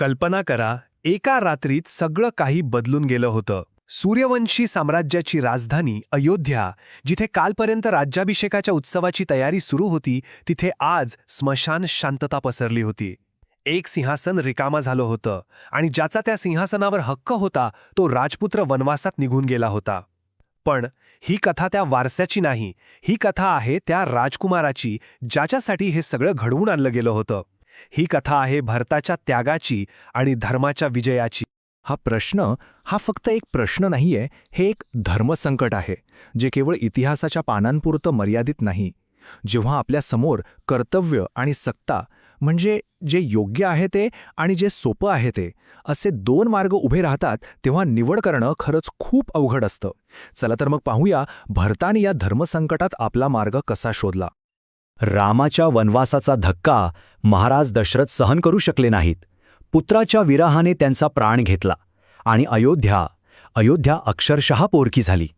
कल्पना करा एका रात्रीत सगळं काही बदलून गेलं होतं. सूर्यवंशी साम्राज्याची राजधानी अयोध्या जिथे कालपर्यंत राज्याभिषेकाच्या उत्सवाची तयारी सुरू होती तिथे आज स्मशान शांतता पसरली होती. एक सिंहासन रिकामा झालं होतं आणि ज्याचा त्या सिंहासनावर हक्क होता तो राजपुत्र वनवासात निघून गेला होता. पण ही कथा त्या वारस्याची नाही ही कथा आहे त्या राजकुमाराची ज्याच्यासाठी हे सगळं घडवून आणलं गेलं होतं. ही कथा आहे भरताच्या त्यागाची आणि धर्माच्या विजयाची. हा प्रश्न हा फक्त एक प्रश्न नाहीये हे एक धर्मसंकट आहे जे केवळ इतिहासाच्या पानांपुरतं मर्यादित नाही. जेव्हा आपल्यासमोर कर्तव्य आणि सत्ता म्हणजे जे योग्य आहे ते आणि जे सोपं आहे ते असे दोन मार्ग उभे राहतात तेव्हा निवड करणं खरंच खूप अवघड असतं. चला तर मग पाहूया भरताने या धर्मसंकटात आपला मार्ग कसा शोधला. रामाच्या वनवासाचा धक्का महाराज दशरथ सहन करू शकले नाहीत. पुत्राच्या विराहाने त्यांचा प्राण घेतला आणि अयोध्या अयोध्या अक्षरशः पोरकी झाली.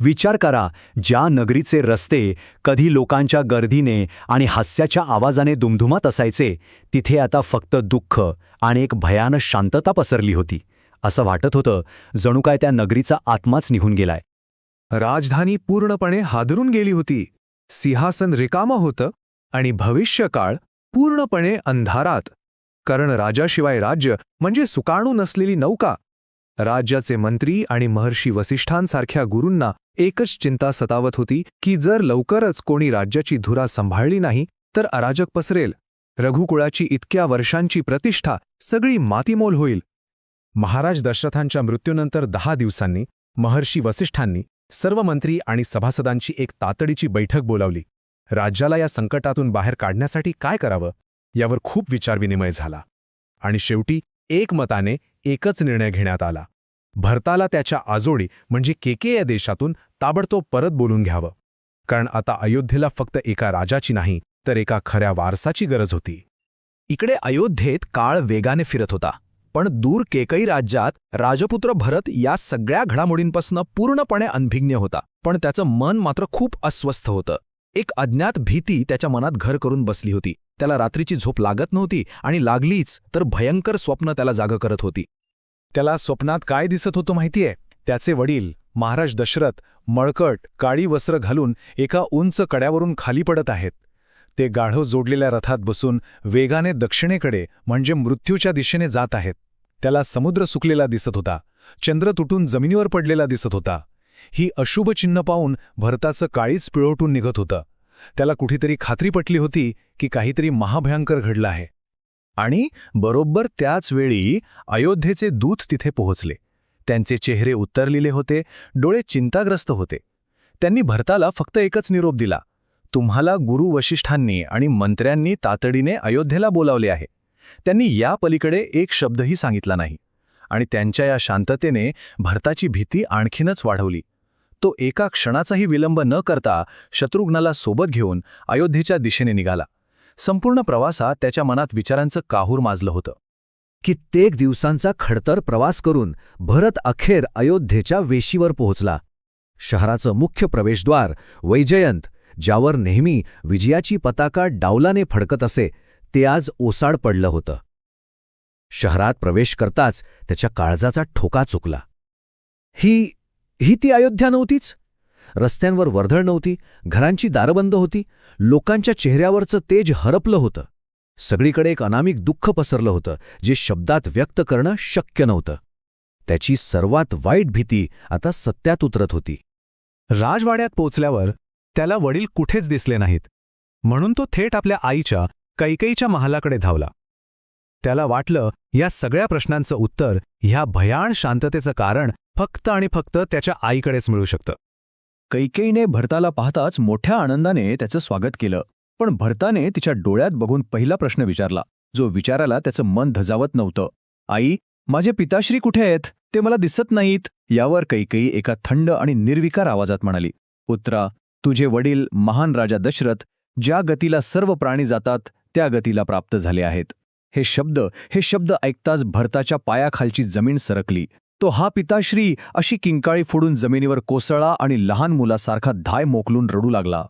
विचार करा ज्या नगरीचे रस्ते कधी लोकांच्या गर्दीने आणि हास्याच्या आवाजाने दुमधुमात असायचे तिथे आता फक्त दुःख आणि एक भयानक शांतता पसरली होती. असं वाटत होतं जणू काय त्या नगरीचा आत्माच निघून गेलाय. राजधानी पूर्णपणे हादरून गेली होती. सिंहासन रिकामं होतं आणि भविष्यकाळ पूर्णपणे अंधारात. कारण राजाशिवाय राज्य म्हणजे सुकाणू नसलेली नौका. राज्याचे मंत्री आणि महर्षी वसिष्ठांसारख्या गुरूंना एकच चिंता सतावत होती की जर लवकरच कोणी राज्याची धुरा सांभाळली नाही तर अराजक पसरेल. रघुकुळाची इतक्या वर्षांची प्रतिष्ठा सगळी मातीमोल होईल. महाराज दशरथांच्या मृत्यूनंतर दहा दिवसांनी महर्षी वसिष्ठांनी सर्व मंत्री आणि सभासदांची एक तातडीची बैठक बोलावली. राज्याला या संकटातून बाहेर काढण्यासाठी काय करावं यावर खूप विचारविनिमय झाला. आणि शेवटी एकमताने एकच निर्णय घेण्यात आला. भरताला त्याच्या आजोडी म्हणजे केके या देशातून ताबडतोब परत बोलून घ्यावं. कारण आता अयोध्येला फक्त एका राजाची नाही तर एका खऱ्या वारसाची गरज होती. इकडे अयोध्येत काळ वेगाने फिरत होता. पण दूर केकई राज्यात राजपुत्र भरत या सगळ्या घडामोडींपासून पूर्णपणे अनभिज्ञ होता. पण त्याचं मन मात्र खूप अस्वस्थ होतं. एक अज्ञात भीती त्याच्या मनात घर करून बसली होती. त्याला रात्रीची झोप लागत नव्हती आणि लागलीच तर भयंकर स्वप्न त्याला जाग करत होती. त्याला स्वप्नात काय दिसत होतं माहितीये? त्याचे वडील महाराज दशरथ मळकट काळी वस्त्र घालून एका उंच कड्यावरून खाली पडत आहेत. ते गाढव जोडलेल्या रथात बसून वेगाने दक्षिणेकडे म्हणजे मृत्यूच्या दिशेने जात आहेत. त्याला समुद्र सुकलेला दिसत होता. चंद्र तुटून जमिनीवर पडलेला दिसत होता. ही अशुभ चिन्ह पाहून भरताचं काळीच पिळवटून निघत होतं. त्याला कुठेतरी खात्री पटली होती की काहीतरी महाभयंकर घडलं आहे. आणि बरोबर त्याच वेळी अयोध्येचे दूत तिथे पोहोचले. त्यांचे चेहरे उत्तरलेले होते डोळे चिंताग्रस्त होते. त्यांनी भरताला फक्त एकच निरोप दिला. तुम्हाला गुरु वशिष्ठांनी आणि मंत्र्यांनी तातडीने अयोध्येला बोलावले आहे. त्यांनी या पलीकडे एक शब्दही सांगितला नाही. आणि त्यांच्या या शांततेने भरताची भीती आणखीनच वाढवली. तो एका क्षणाचाही विलंब न करता शत्रुघ्नाला सोबत घेऊन अयोध्येच्या दिशेने निघाला. संपूर्ण प्रवासात त्याच्या मनात विचारांचं काहूर माजलं होतं. कित्येक दिवसांचा खडतर प्रवास करून भरत अखेर अयोध्येच्या वेशीवर पोहोचला. शहराचं मुख्य प्रवेशद्वार वैजयंत ज्यावर नेहमी विजयाची पताका डावलाने फडकत असे ते आज ओसाड पडलं होतं. शहरात प्रवेश करताच त्याच्या काळजाचा ठोका चुकला. ही ही ती अयोध्या नव्हतीच? रस्त्यांवर वर्धळ नव्हती घरांची दारबंद होती लोकांच्या चेहऱ्यावरचं तेज हरपलं होतं. सगळीकडे एक अनामिक दुःख पसरलं होतं जे शब्दात व्यक्त करणं शक्य नव्हतं. त्याची सर्वात वाईट भीती आता सत्यात उतरत होती. राजवाड्यात पोचल्यावर त्याला वडील कुठेच दिसले नाहीत. म्हणून तो थेट आपल्या आईच्या कैकईच्या महालाकडे धावला. त्याला वाटलं या सगळ्या प्रश्नांचं उत्तर ह्या भयाण शांततेचं कारण फक्त आणि फक्त त्याच्या आईकडेच मिळू शकतं. कैकेयीने भरताला पाहताच मोठ्या आनंदाने त्याचं स्वागत केलं. पण भरताने तिच्या डोळ्यात बघून पहिला प्रश्न विचारला जो विचारायला त्याचं मन धजावत नव्हतं. आई माझे पिताश्री कुठे आहेत? ते मला दिसत नाहीत यावर कैकेयी एका थंड आणि निर्विकार आवाजात म्हणाली. पुत्रा तुझे वडील महान राजा दशरथ ज्या गतीला सर्व प्राणी जातात त्या गतीला प्राप्त झाले आहेत. हे शब्द हे शब्द ऐकताच भरताच्या पायाखालची जमीन सरकली. तो हा पिताश्री अशी किंकाळी फोडून जमिनीवर कोसळला आणि लहान मुलासारखा धाय मोकलून रडू लागला.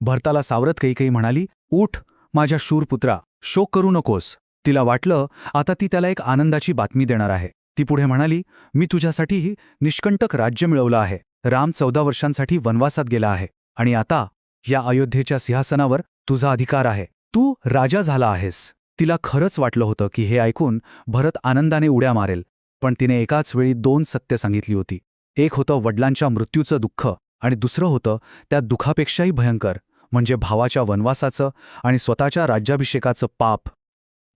भरताला सावरत कैकेई म्हणाली उठ माझ्या शूरपुत्रा शोक करू नकोस. तिला वाटलं आता ती त्याला एक आनंदाची बातमी देणार आहे. ती पुढे म्हणाली मी तुझ्यासाठीही निष्कंटक राज्य मिळवलं आहे. राम चौदा वर्षांसाठी वनवासात गेला आहे आणि आता या अयोध्येच्या सिंहासनावर तुझा अधिकार आहे. तू राजा झाला आहेस. तिला खरंच वाटलं होतं की हे ऐकून भरत आनंदाने उड्या मारेल पण तिने एकाच वेळी दोन सत्य सांगितली होती. एक होतं वडिलांच्या मृत्यूचं दुःख आणि दुसरं होतं त्या दुःखापेक्षाही भयंकर म्हणजे भावाच्या वनवासाचं आणि स्वतःच्या राज्याभिषेकाचं पाप.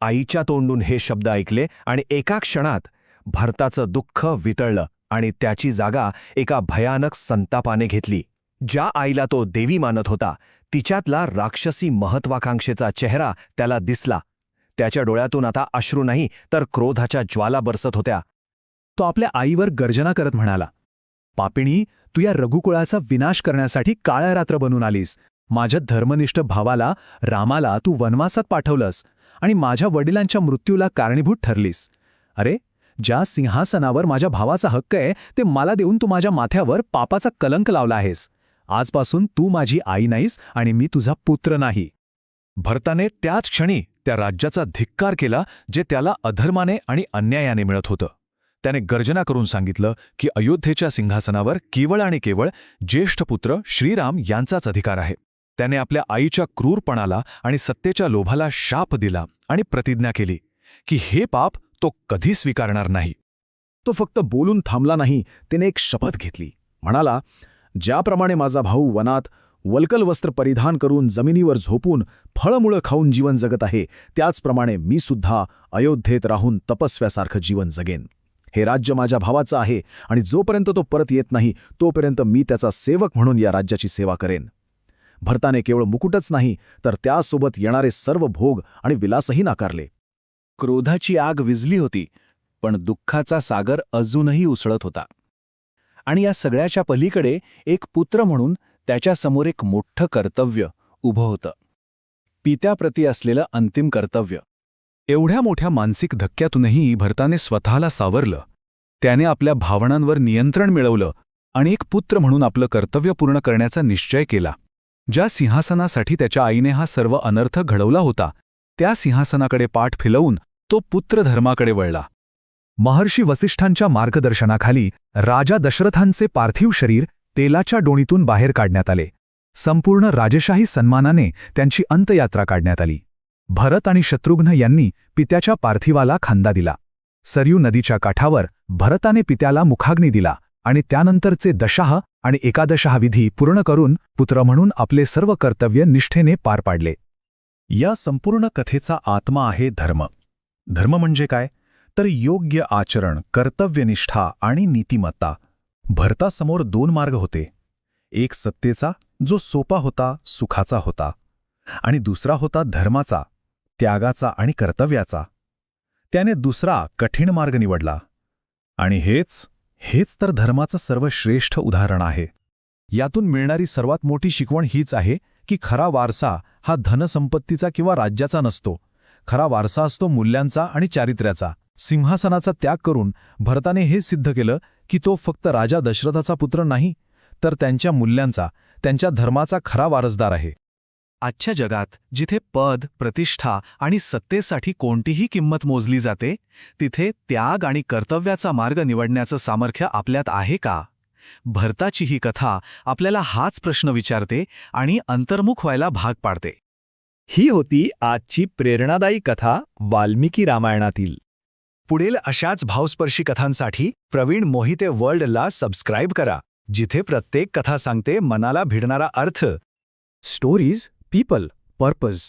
आईच्या तोंडून हे शब्द ऐकले आणि एका क्षणात भरताचं दुःख वितळलं. आणि त्याची जागा एका भयानक संतापाने घेतली. ज्या आईला तो देवी मानत होता तिच्यातला राक्षसी महत्वाकांक्षेचा चेहरा त्याला दिसला. त्याच्या डोळ्यातून आता अश्रू नाही तर क्रोधाच्या ज्वाला बरसत होत्या. तो आपल्या आईवर गर्जना करत म्हणाला पापिणी तू या रघुकुळाचा विनाश करण्यासाठी काळ्या रात्र बनून आलीस. माझ्या धर्मनिष्ठ भावाला रामाला तू वनवासात पाठवलंस आणि माझ्या वडिलांच्या मृत्यूला कारणीभूत ठरलीस. अरे ज्या सिंहासनावर माझ्या भावाचा हक्क आहे ते मला देऊन तू माझ्या माथ्यावर पापाचा कलंक लावला आहेस. आजपासून तू माझी आई नाहीस आणि मी तुझा पुत्र नाही. भरताने त्याच क्षणी त्या राज्याचा धिक्कार केला जे त्याला अधर्माने आणि अन्यायाने मिळत होतं. त्याने गर्जना करून सांगितलं की अयोध्येच्या सिंहासनावर केवळ आणि केवळ ज्येष्ठ पुत्र श्रीराम यांचाच अधिकार आहे. त्याने आपल्या आईच्या क्रूरपणाला आणि सत्तेच्या लोभाला शाप दिला आणि प्रतिज्ञा केली की हे पाप तो कधी स्वीकारणार नाही. तो फक्त बोलून थांबला नाही त्याने एक शपथ घेतली. म्हणाला ज्याप्रमाणे माझा भाऊ वनात वल्कल वस्त्र परिधान करून जमिनीवर झोपून फळमुळं खाऊन जीवन जगत आहे त्याचप्रमाणे मी सुद्धा अयोध्येत राहून तपस्व्यासारखं जीवन जगेन. हे राज्य माझ्या भावाचं आहे आणि जोपर्यंत तो परत येत नाही तोपर्यंत मी त्याचा सेवक म्हणून या राज्याची सेवा करेन. भरताने केवळ मुकुटच नाही तर त्यासोबत येणारे सर्व भोग आणि विलासही नाकारले. क्रोधाची आग विजली होती पण दुःखाचा सागर अजूनही उसळत होता. आणि या सगळ्याच्या पलीकडे एक पुत्र म्हणून त्याच्यासमोर एक मोठं कर्तव्य उभं होतं. पित्याप्रती असलेलं अंतिम कर्तव्य. एवढ्या मोठ्या मानसिक धक्क्यातूनही भरताने स्वतःला सावरलं. त्याने आपल्या भावनांवर नियंत्रण मिळवलं आणि एक पुत्र म्हणून आपलं कर्तव्य पूर्ण करण्याचा निश्चय केला. ज्या सिंहासनासाठी त्याच्या आईने हा सर्व अनर्थ घडवला होता त्या सिंहासनाकडे पाठ फिलवून तो पुत्रधर्माकडे वळला. महर्षी वसिष्ठांच्या मार्गदर्शनाखाली राजा दशरथांचे पार्थिव शरीर तेलाच्या डोणीतून बाहेर काढण्यात आले. संपूर्ण राजेशाही सन्मानाने त्यांची अंतयात्रा काढण्यात आली. भरत आणि शत्रुघ्न यांनी पित्याच्या पार्थिवाला खांदा दिला. सरयू नदीच्या काठावर भरताने पित्याला मुखाग्नी दिला आणि त्यानंतरचे दशाह आणि एकादशाह विधी पूर्ण करून पुत्र म्हणून आपले सर्व कर्तव्य निष्ठेने पार पाडले. या संपूर्ण कथेचा आत्मा आहे धर्म. धर्म म्हणजे काय? तर योग्य आचरण कर्तव्यनिष्ठा आणि नीतिमत्ता भरतासमोर दोन मार्ग होते. एक सत्तेचा जो सोपा होता सुखाचा होता. आणि दुसरा होता धर्माचा त्यागाचा आणि कर्तव्याचा. त्याने दुसरा कठीण मार्ग निवडला. आणि हेच हेच तर धर्माचं सर्वश्रेष्ठ उदाहरण आहे. यातून मिळणारी सर्वात मोठी शिकवण हीच आहे की खरा वारसा हा धनसंपत्तीचा किंवा राज्याचा नसतो. खरा वारसा असतो मूल्यांचा आणि चारित्र्याचा. सिंहासनाचा त्याग करून भरताने हे सिद्ध केलं की तो फक्त राजा दशरथाचा पुत्र नाही तर त्यांच्या मूल्यांचा त्यांच्या धर्माचा खरा वारसदार आहे. आजच्या जगात जिथे पद प्रतिष्ठा आणि सत्तेसाठी कोणतीही किंमत मोजली जाते तिथे त्याग आणि कर्तव्याचा मार्ग निवडण्याचं सामर्थ्य आपल्यात आहे का? भरताची ही कथा आपल्याला हाच प्रश्न विचारते आणि अंतर्मुख व्हायला भाग पाडते. ही होती आजची प्रेरणादायी कथा वाल्मिकी रामायणातील. पुढील अशाच भावस्पर्शी कथांसाठी प्रवीण मोहिते वर्ल्डला सबस्क्राईब करा जिथे प्रत्येक कथा सांगते मनाला भिडणारा अर्थ. Stories people purpose.